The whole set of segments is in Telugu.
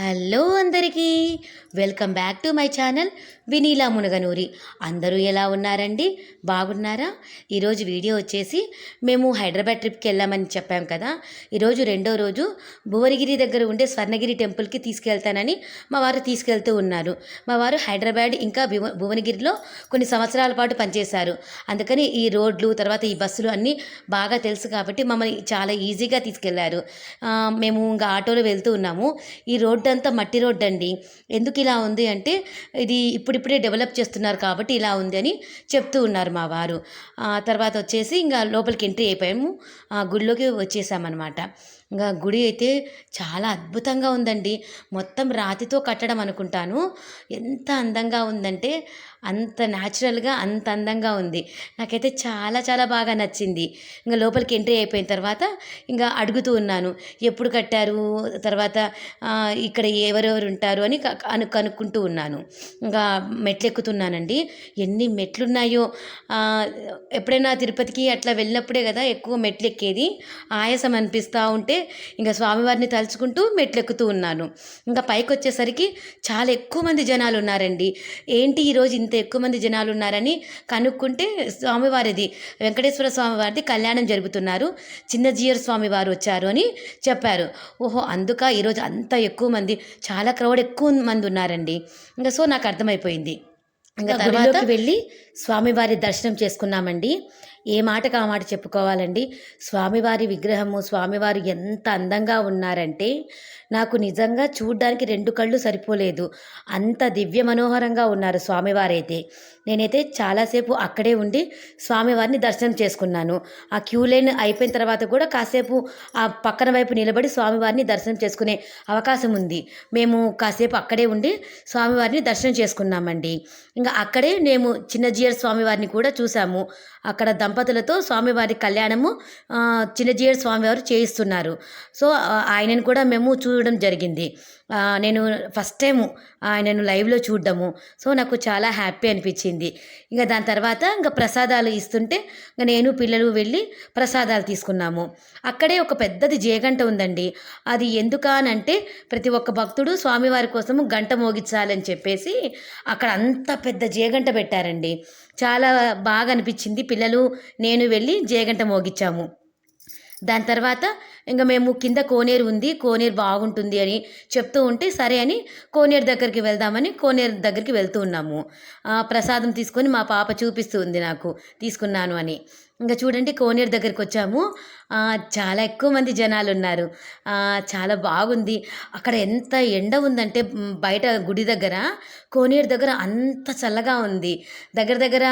హలో అందరికీ. Welcome back to my channel Vineela Munaganuri. అందరూ ఎలా ఉన్నారండి? బాగున్నారా? ఈరోజు వీడియో వచ్చేసి మేము హైదరాబాద్ ట్రిప్కి వెళ్ళామని చెప్పాం కదా. ఈరోజు రెండో రోజు భువనగిరి దగ్గర ఉండే స్వర్ణగిరి టెంపుల్కి తీసుకెళ్తానని మా వారు తీసుకెళ్తూ ఉన్నారు. మా వారు హైదరాబాద్ ఇంకా భువ భువనగిరిలో కొన్ని సంవత్సరాల పాటు పనిచేశారు. అందుకని ఈ రోడ్లు తర్వాత ఈ బస్సులు అన్నీ బాగా తెలుసు కాబట్టి మమ్మల్ని చాలా ఈజీగా తీసుకెళ్ళారు. మేము ఇంకా ఆటోలో వెళ్తూ ఉన్నాము. ఈ రోడ్డు అంతా మట్టి రోడ్డు అండి ఎందుకు ఇలా ఉంది అంటే ఇది ఇప్పుడిప్పుడే డెవలప్ చేస్తున్నారు కాబట్టి ఇలా ఉంది అని చెప్తూ ఉన్నారు మా వారు. తర్వాత వచ్చేసి ఇంకా లోపలికి ఎంట్రీ అయిపోయాము. ఆ గుడిలోకి వచ్చేసామన్నమాట. ఇంకా గుడి అయితే చాలా అద్భుతంగా ఉందండి. మొత్తం రాతితో కట్టడం అనుకుంటాను. ఎంత అందంగా ఉందంటే అంత న్యాచురల్గా అంత అందంగా ఉంది. నాకైతే చాలా చాలా బాగా నచ్చింది. ఇంకా లోపలికి ఎంట్రీ అయిపోయిన తర్వాత ఇంకా అడుగుతూ ఉన్నాను. ఎప్పుడు కట్టారు? తర్వాత ఇక్కడ ఎవరెవరు ఉంటారు? అని కను కనుక్కుంటూ ఉన్నాను. ఇంకా మెట్లు ఎక్కుతున్నానండి ఎన్ని మెట్లున్నాయో. ఎప్పుడైనా తిరుపతికి అట్లా వెళ్ళినప్పుడే కదా ఎక్కువ మెట్లు ఎక్కేది ఆయాసం అనిపిస్తూ ఉంటే ఇంకా స్వామివారిని తలుచుకుంటూ మెట్లు ఎక్కుతూ ఉన్నాను. ఇంకా పైకి వచ్చేసరికి చాలా ఎక్కువ మంది జనాలు ఉన్నారండి ఏంటి ఈరోజు ఇంత ఎక్కువ మంది జనాలు ఉన్నారని కనుక్కుంటే స్వామివారిది వెంకటేశ్వర స్వామివారిది కళ్యాణం జరుపుతున్నారు. చిన్నజీయర్ స్వామి వారు వచ్చారు అని చెప్పారు. ఓహో అందుక ఈరోజు అంత ఎక్కువ మంది చాలా క్రౌడ్ ఎక్కువ మంది ఉన్నారండి. ఇంకా సో నాకు అర్థమైపోయింది. ఇంకా తర్వాత వెళ్ళి స్వామివారి దర్శనం చేసుకున్నామండి. ఏ మాటకు ఆ మాట చెప్పుకోవాలండి? స్వామివారి విగ్రహము స్వామివారు ఎంత అందంగా ఉన్నారంటే నాకు నిజంగా చూడ్డానికి రెండు కళ్ళు సరిపోలేదు. అంత దివ్య మనోహరంగా ఉన్నారు స్వామివారైతే. నేనైతే చాలాసేపు అక్కడే ఉండి స్వామివారిని దర్శనం చేసుకున్నాను. ఆ క్యూ లైన్ అయిపోయిన తర్వాత కూడా కాసేపు ఆ పక్కన వైపు నిలబడి స్వామివారిని దర్శనం చేసుకునే అవకాశం ఉంది. మేము కాసేపు అక్కడే ఉండి స్వామివారిని దర్శనం చేసుకున్నామండి. ఇంకా అక్కడే మేము చిన్నజీయర్ స్వామివారిని కూడా చూసాము. అక్కడ దంపతులతో స్వామివారి కళ్యాణము చిన్నజీయర్ స్వామివారు చేయిస్తున్నారు. సో ఆయనను కూడా మేము చూ చూడడం జరిగింది. నేను ఫస్ట్ టైం ఆయనను లైవ్లో చూడడము. సో నాకు చాలా హ్యాపీ అనిపించింది. ఇంకా దాని తర్వాత ఇంకా ప్రసాదాలు ఇస్తుంటే ఇంకా నేను పిల్లలు వెళ్ళి ప్రసాదాలు తీసుకున్నాము. అక్కడే ఒక పెద్దది జేగంట ఉందండి. అది ఎందుకనంటే ప్రతి ఒక్క భక్తుడు స్వామివారి కోసము గంట మోగించాలని చెప్పేసి అక్కడ అంత పెద్ద జేగంట పెట్టారండి. చాలా బాగా అనిపించింది. పిల్లలు నేను వెళ్ళి జేగంట మోగించాము. దాని తర్వాత ఇంకా మేము కింద కోనేరు ఉంది కోనేరు బాగుంటుంది అని చెప్తూ ఉంటే సరే అని కోనేరు దగ్గరికి వెళ్దామని కోనేరు దగ్గరికి వెళ్తూ ఉన్నాము. ప్రసాదం తీసుకొని మా పాప చూపిస్తూ ఉంది నాకు తీసుకున్నాను అని. ఇంకా చూడండి కోనేరు దగ్గరికి వచ్చాము. చాలా ఎక్కువ మంది జనాలు ఉన్నారు. చాలా బాగుంది. అక్కడ ఎంత ఎండ ఉందంటే బయట గుడి దగ్గర కోనేరు దగ్గర అంత చల్లగా ఉంది. దగ్గర దగ్గర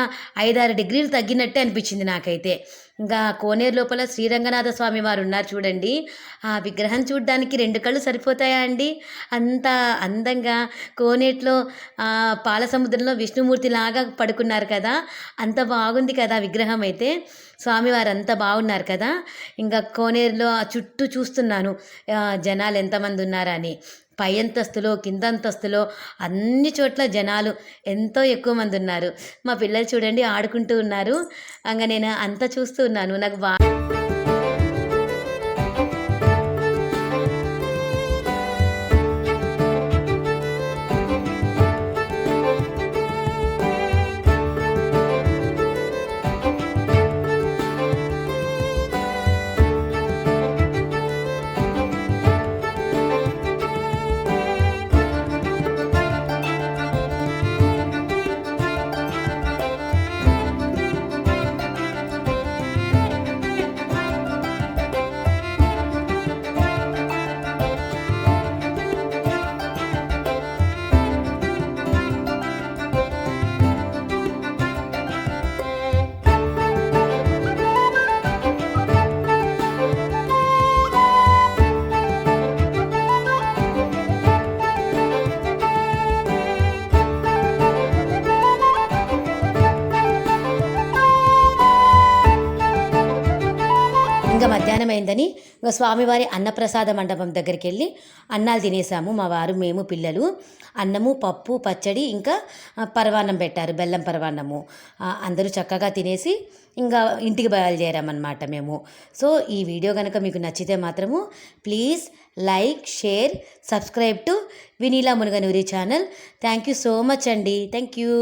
ఐదారు డిగ్రీలు తగ్గినట్టే అనిపించింది నాకైతే. ఇంకా కోనేరు లోపల శ్రీరంగనాథ స్వామి వారు ఉన్నారు చూడండి. ఆ విగ్రహం చూడడానికి రెండు కళ్ళు సరిపోతాయా అండి అంత అందంగా కోనేట్లో పాల సముద్రంలో విష్ణుమూర్తి లాగా పడుకున్నారు కదా. అంత బాగుంది కదా విగ్రహం అయితే. స్వామివారు అంత బాగున్నారు కదా. ఇంకా కోనేరులో ఆ చుట్టూ చూస్తున్నాను. జనాలు ఎంతమంది ఉన్నారని. పై అంతస్తులో కింద అంతస్తులో అన్ని చోట్ల జనాలు ఎంతో ఎక్కువ మంది ఉన్నారు. మా పిల్లలు చూడండి ఆడుకుంటూ ఉన్నారు. ఇంకా నేను అంతా చూస్తూ ఉన్నాను. నాకు బాగా ఇంకా మధ్యాహ్నం అయిందని ఇంకా స్వామివారి అన్నప్రసాద మండపం దగ్గరికి వెళ్ళి అన్నాలు తినేసాము. మా వారు మేము పిల్లలు అన్నము పప్పు పచ్చడి ఇంకా పరవాన్నం పెట్టారు. బెల్లం పరవాన్నము. అందరూ చక్కగా తినేసి ఇంకా ఇంటికి బయలుదేరామన్నమాట మేము. సో ఈ వీడియో కనుక మీకు నచ్చితే మాత్రము please like share subscribe to Vineela Munaganuri channel. Thank you so much అండి. Thank you.